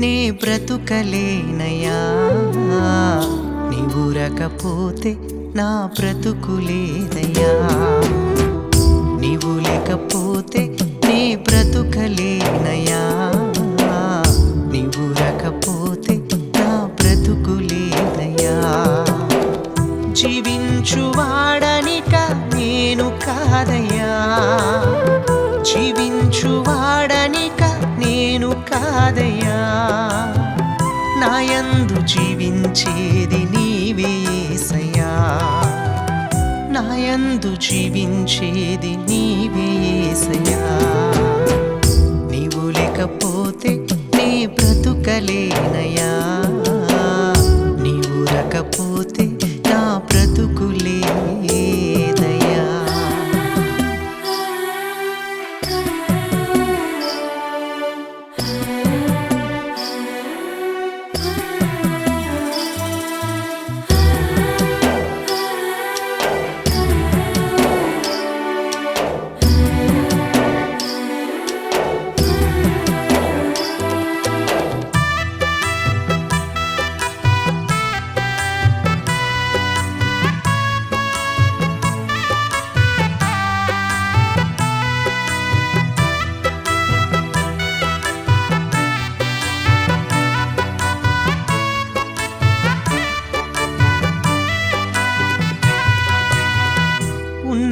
నీ బ్రతుకలేనయా నీవురకపోతే నా బ్రతుకులేదయ్యా నీవు లేకపోతే నీ బ్రతుకలేనయా నీవురకపోతే నాయందు జీవించేది నీవేసయ్యా నాయందు జీవించేది నీవేసయ్యా నీవు లేకపోతే నీ బ్రతుకలేనయా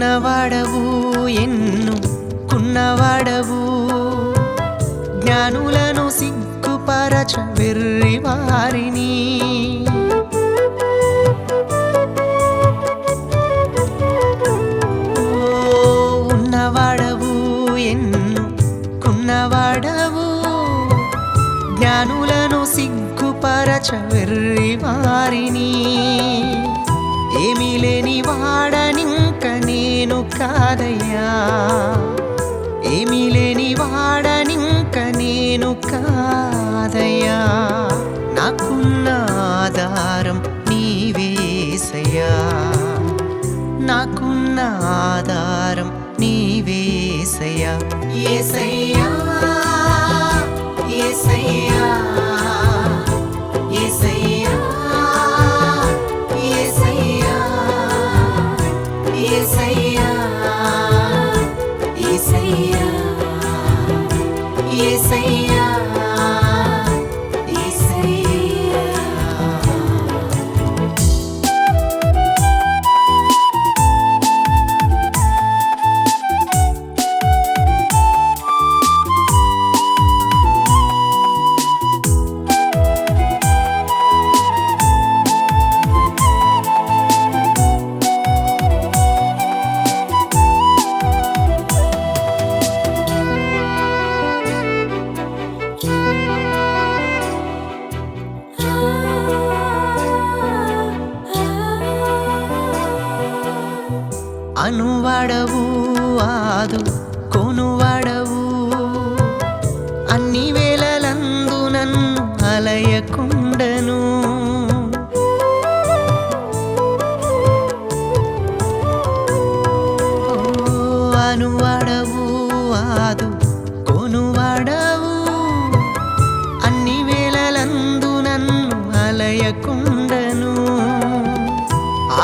కున్నవాడవు ఎన్ను కున్నవాడవు. జ్ఞానులను సిగ్గుపరచ వెర్రి వారిని. ఉన్నవాడవు ఎన్ను కున్నవాడవు. జ్ఞానులను సిగ్గుపరచ వెర్రి వారిని. కాదయ్యా. ఏమీ లేని వాడనింక నేను కాదయ్యా. నాకున్న ఆధారం నీవేసయ్యా. నాకున్న ఆధారం నీవేసయ్యా. ఏసయ్యా అనువాడవు ఆదు కొనువాడవు. అన్ని వేళలందు నన్ను అలయకుండను. అనువాడవు ఆదు కొనువాడవు. అన్ని వేళలందు నన్ను అలయకుండను.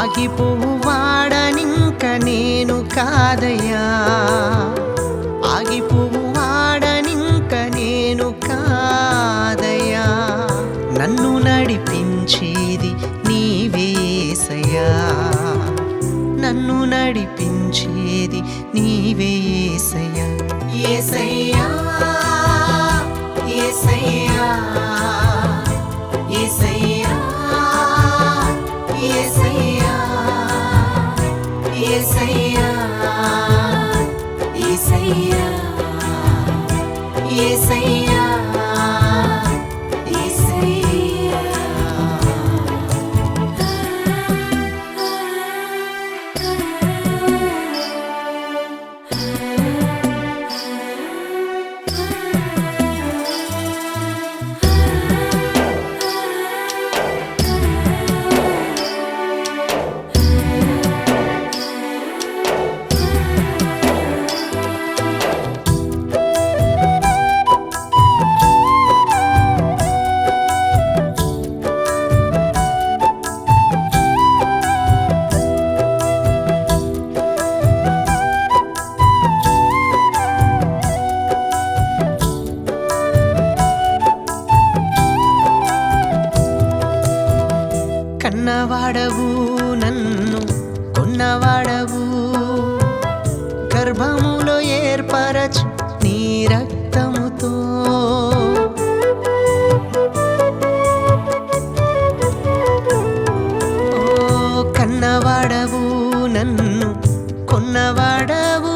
ఆగిపోవు వాడనింక నేను కాదయ్యా. ఆగిపోవు వాడనింక నేను కాదయ్యా. నన్ను నడిపించేది నీవేసయ్యా నన్ను నడిపించేది నీవేసయ్యా ఏసయ్యా ఏసయ్యా ఏసయ్యా ఏసయ్యా కన్నవాడవు నన్ను కొన్నవాడవు. గర్భములో ఏర్పరచు నీ రక్తముతో. కన్నవాడవు నన్ను కొన్నవాడవు.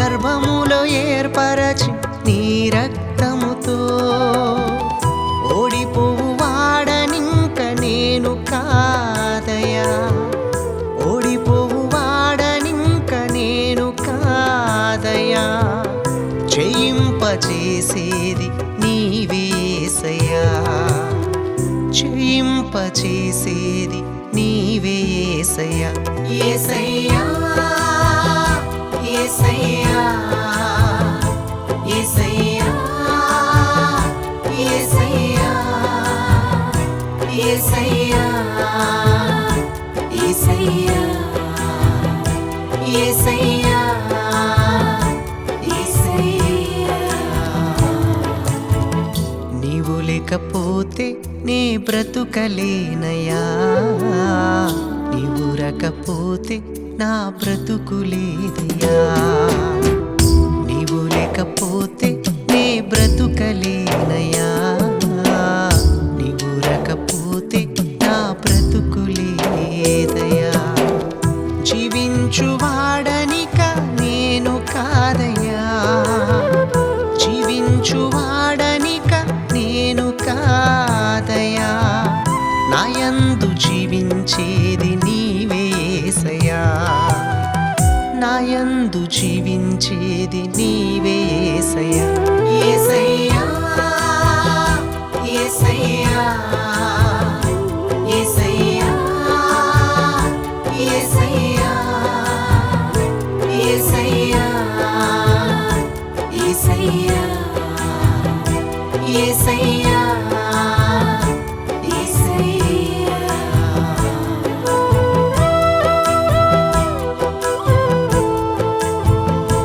గర్భములో ఏర్పరచు ఏసయ్యా. ఏసయ్యా ఏసయ్యా ఏసయ్యా ఏసయ్యా ఏసయ్యా ఏసయ్యా ఏసయ్యా నీవు లేకపోతే నే బ్రతుకలేనయా నీవు నా బ్రతుకులేదయా నీవు లేకపోతే నే బ్రతుకలేనయా నీవు రకపోతే నా బ్రతుకులేదయా జీవించువాడనిక నేను కాదయా జీవించువాడనిక నేను కాదయా నాయందు జీవించే నాయందు జీవించేది నీవేసయ ఏసయ్యా. ఏసయ్యా ఏసయ్యా.